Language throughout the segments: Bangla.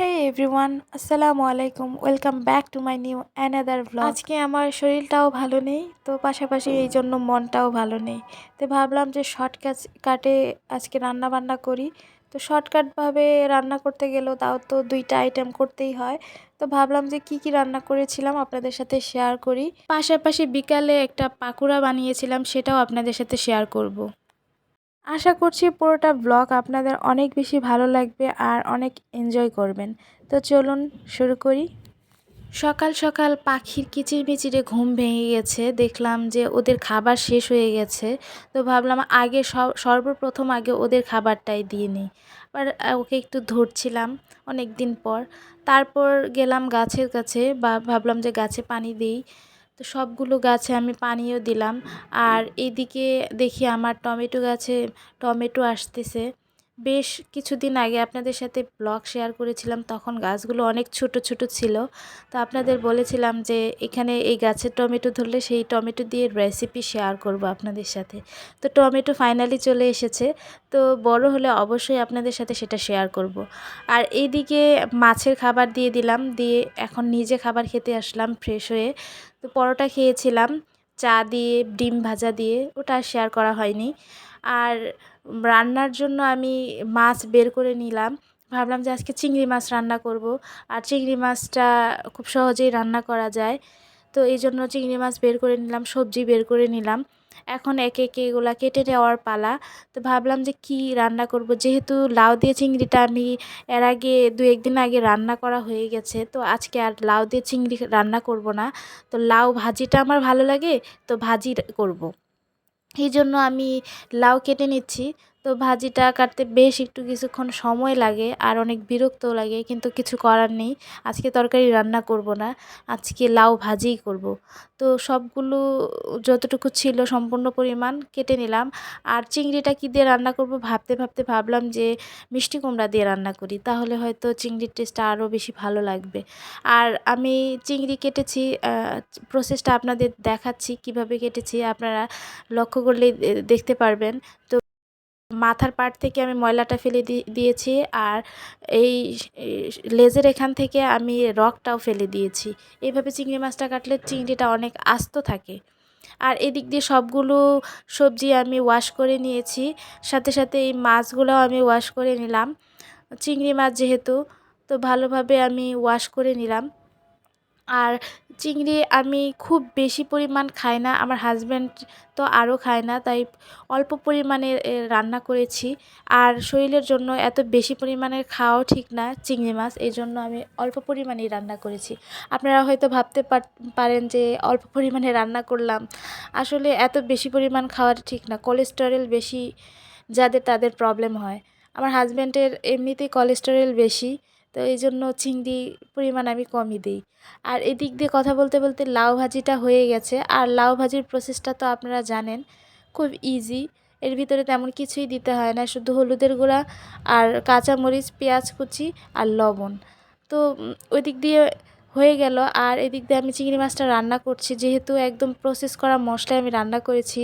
Hey এভরিওয়ান আসসালামু আলাইকুম welcome back to my new another vlog আজকে আমার শরীরটাও ভালো নেই, তো পাশাপাশি এই জন্য মনটাও ভালো নেই। তো ভাবলাম যে শর্টকাট কাটে আজকে রান্না বান্না করি। তো শর্টকাটভাবে রান্না করতে গেলেও তাও তো দুইটা আইটেম করতেই হয়। তো ভাবলাম যে কি কি রান্না করেছিলাম আপনাদের সাথে শেয়ার করি। পাশাপাশি বিকালে একটা পাকুড়া বানিয়েছিলাম, সেটাও আপনাদের সাথে শেয়ার করব। আশা করছি পুরোটা ব্লগ আপনাদের অনেক বেশি ভালো লাগবে আর অনেক এনজয় করবেন। তো চলুন শুরু করি। সকাল সকাল পাখির কিচিরমিচিরে ঘুম ভেঙে গেছে। দেখলাম যে ওদের খাবার শেষ হয়ে গেছে। তো ভাবলাম আগে সর্বপ্রথম আগে ওদের খাবারটাই দিয়ে নিই। আর ওকে একটু ধরছিলাম অনেক দিন পর। তারপর গেলাম গাছের কাছে বা ভাবলাম যে গাছে পানি দিই। তো সবগুলো গাছে আমি পানিও দিলাম। আর এদিকে দেখি আমার টমেটো গাছে টমেটো আসতেছে। বেশ কিছুদিন আগে আপনাদের সাথে ব্লগ শেয়ার করেছিলাম, তখন গাছগুলো অনেক ছোট ছোট ছিল। তো আপনাদের বলেছিলাম যে এখানে এই গাছের টমেটো ধরলে সেই টমেটো দিয়ে রেসিপি শেয়ার করব আপনাদের সাথে। তো টমেটো ফাইনালি চলে এসেছে। তো বড় হলে অবশ্যই আপনাদের সাথে সেটা শেয়ার করব। আর এইদিকে মাছের খাবার দিয়ে দিলাম, দিয়ে এখন নিজে খাবার খেতে আসলাম ফ্রেশ হয়ে। তো পরোটা খেয়েছিলাম, চা দিয়ে, ডিম ভাজা দিয়ে, ওটা শেয়ার করা হয়নি। আর রান্নার জন্য আমি মাছ বের করে নিলাম। ভাবলাম যে আজকে চিংড়ি মাছ রান্না করব। আর চিংড়ি মাছটা খুব সহজেই রান্না করা যায়। তো এই জন্য চিংড়ি মাছ বের করে নিলাম, সবজি বের করে নিলাম। এখন একে একে এগুলা কেটে নেওয়ার পালা। তো ভাবলাম যে কি রান্না করব? যেহেতু লাউ দিয়ে চিংড়িটা আমি এর আগে দু একদিন আগে রান্না করা হয়ে গেছে, তো আজকে আর লাউ দিয়ে চিংড়ি রান্না করব না। তো লাউ ভাজিটা আমার ভালো লাগে, তো ভাজি করব। এই জন্য আমি লাউ কেটে নিচ্ছি। তো ভাজিটা কাটতে বেশ একটু কিছুক্ষণ সময় লাগে আর অনেক বিরক্তও লাগে, কিন্তু কিছু করার নেই। আজকে তরকারি রান্না করব না, আজকে লাউ ভাজিই করব। তো সবগুলো যতটুকু ছিল সম্পূর্ণ পরিমাণ কেটে নিলাম। আর চিংড়িটা কী দিয়ে রান্না করব ভাবতে ভাবতে ভাবলাম যে মিষ্টি কুমড়া দিয়ে রান্না করি, তাহলে হয়তো চিংড়ির টেস্টটা আরও বেশি ভালো লাগবে। আর আমি চিংড়ি কেটেছি প্রসেসটা আপনাদের দেখাচ্ছি কীভাবে কেটেছি, আপনারা লক্ষ্য করলে দেখতে পারবেন। তো মাথার পাট থেকে আমি ময়লাটা ফেলে দিয়েছি আর এই লেজের এখান থেকে আমি রকটাও ফেলে দিয়েছি। এইভাবে চিংড়ি মাছটা কাটলে চিংড়িটা অনেক আস্ত থাকে। আর এদিক দিয়ে সবগুলো সবজি আমি ওয়াশ করে নিয়েছি। সাথে সাথে এই মাছগুলোও আমি ওয়াশ করে নিলাম। চিংড়ি মাছ যেহেতু, তো ভালোভাবে আমি ওয়াশ করে নিলাম। আর চিংড়ি আমি খুব বেশি পরিমাণ খাই না, আমার হাজব্যান্ড তো আরও খায় না, তাই অল্প পরিমাণে রান্না করেছি। আর শরীরের জন্য এত বেশি পরিমাণে খাওয়াও ঠিক না চিংড়ি মাছ, এই জন্য আমি অল্প পরিমাণেই রান্না করেছি। আপনারা হয়তো ভাবতে পারেন যে অল্প পরিমাণে রান্না করলাম, আসলে এত বেশি পরিমাণ খাওয়া ঠিক না কোলেস্টেরল বেশি যাদের তাদের প্রবলেম হয়। আমার হাজব্যান্ডের এমনিতেই কোলেস্টেরল বেশি তো এই জন্য চিংড়ি পরিমাণ আমি কমই দিই। আর এদিক দিয়ে কথা বলতে বলতে লাউ ভাজিটা হয়ে গেছে। আর লাউ ভাজির প্রসেসটা তো আপনারা জানেন, খুব ইজি এর ভিতরে তেমন কিছুই দিতে হয় না, শুধু হলুদের গুঁড়া আর কাঁচামরিচ, পেঁয়াজ কুচি আর লবণ। তো ওই দিক দিয়ে হয়ে গেল। আর এদিক দিয়ে আমি চিংড়ি মাছটা রান্না করছি। যেহেতু একদম প্রসেস করা মশলায় আমি রান্না করেছি,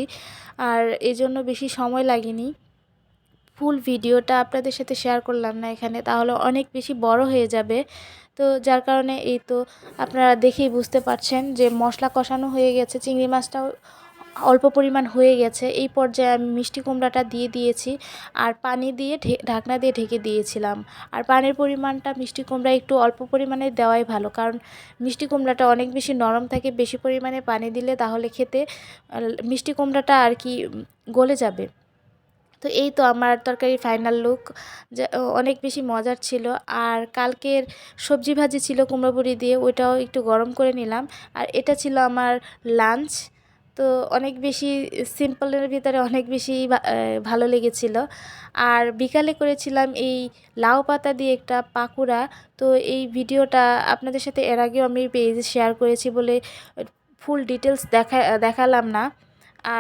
আর এই জন্য বেশি সময় লাগেনি। ফুল ভিডিওটা আপনাদের সাথে শেয়ার করলাম না এখানে, তাহলে অনেক বেশি বড় হয়ে যাবে। তো যার কারণে এই তো আপনারা দেখেই বুঝতে পারছেন যে মশলা কষানো হয়ে গেছে, চিংড়ি মাছটাও অল্প পরিমাণ হয়ে গেছে। এই পর্যায়ে আমি মিষ্টি কুমড়াটা দিয়ে দিয়েছি আর পানি দিয়ে ঢাকনা দিয়ে ঢেকে দিয়েছিলাম। আর পানির পরিমাণটা মিষ্টি কুমড়া একটু অল্প পরিমাণে দেওয়াই ভালো, কারণ মিষ্টি কুমড়াটা অনেক বেশি নরম থাকে, বেশি পরিমাণে পানি দিলে তাহলে খেতে মিষ্টি কুমড়াটা আর কি গলে যাবে। তো এই তো আমার তরকারি ফাইনাল লুক অনেক বেশি মজার ছিল। আর কালকের সবজি ভাজি ছিল কুমড়ো বড়ি দিয়ে, ওইটাও একটু গরম করে নিলাম। আর এটা ছিল আমার লাঞ্চ তো অনেক বেশি সিম্পলের ভিতরে অনেক বেশি ভালো লেগেছিল। আর বিকালে করেছিলাম এই লাউ পাতা দিয়ে একটা পাকুড়া। তো এই ভিডিওটা আপনাদের সাথে এর আগেও আমি পেজে শেয়ার করেছি বলে ফুল ডিটেলস দেখা, দেখালাম না।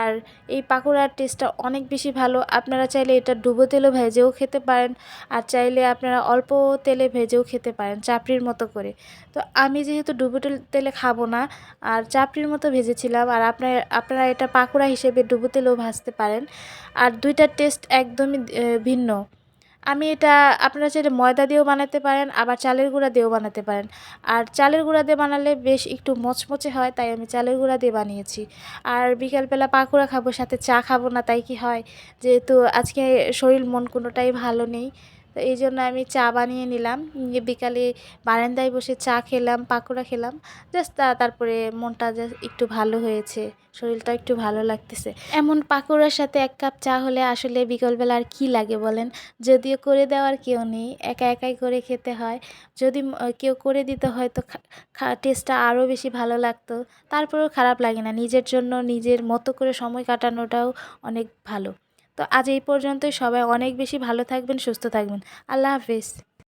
আর এই পাকোড়ার টেস্টটা অনেক বেশি ভালো। আপনারা চাইলে এটা ডুবো তেলেও ভেজেও খেতে পারেন আর চাইলে আপনারা অল্প তেলে ভেজেও খেতে পারেন চাপড়ির মতো করে। তো আমি যেহেতু ডুবো তেলে খাব না, আর চাপড়ির মতো ভেজেছিলাম আর আপনার, আপনারা এটা পাকোড়া হিসেবে ডুবো তেলেও ভাজতে পারেন। আর দুইটার টেস্ট একদমই ভিন্ন। আমি এটা আপনারা চাইলে ময়দা দিয়েও বানাতে পারেন, আবার চালের গুঁড়া দিয়েও বানাতে পারেন। আর চালের গুঁড়া দিয়ে বানালে বেশ একটু মচমচে হয়, তাই আমি চালের গুঁড়া দিয়ে বানিয়েছি। আর বিকালবেলা পাকোড়া খাব, সাথে চা খাব না, তাই কি হয়? যেহেতু আজকে শরীর মন কোনোটাই ভালো নেই তো এই জন্য আমি চা বানিয়ে নিলাম। বিকালে বারান্দায় বসে চা খেলাম, পাকোড়া খেলাম। জাস্ট তারপরে মনটা জাস্ট একটু ভালো হয়েছে শরীরটা একটু ভালো লাগতেছে। এমন পাকোড়ার সাথে এক কাপ চা হলে আসলে বিকালবেলা আর কী লাগে বলেন? যদিও করে দেওয়ার কেউ নেই, একা একাই করে খেতে হয়। যদি কেউ করে দিতে হয় তো টেস্টটা আরও বেশি ভালো লাগতো। তারপরেও খারাপ লাগে না, নিজের জন্য নিজের মতো করে সময় কাটানোটাও অনেক ভালো। তো আজ এই পর্যন্তই। সবাই অনেক বেশি ভালো থাকবেন সুস্থ থাকবেন। আল্লাহ হাফিজ।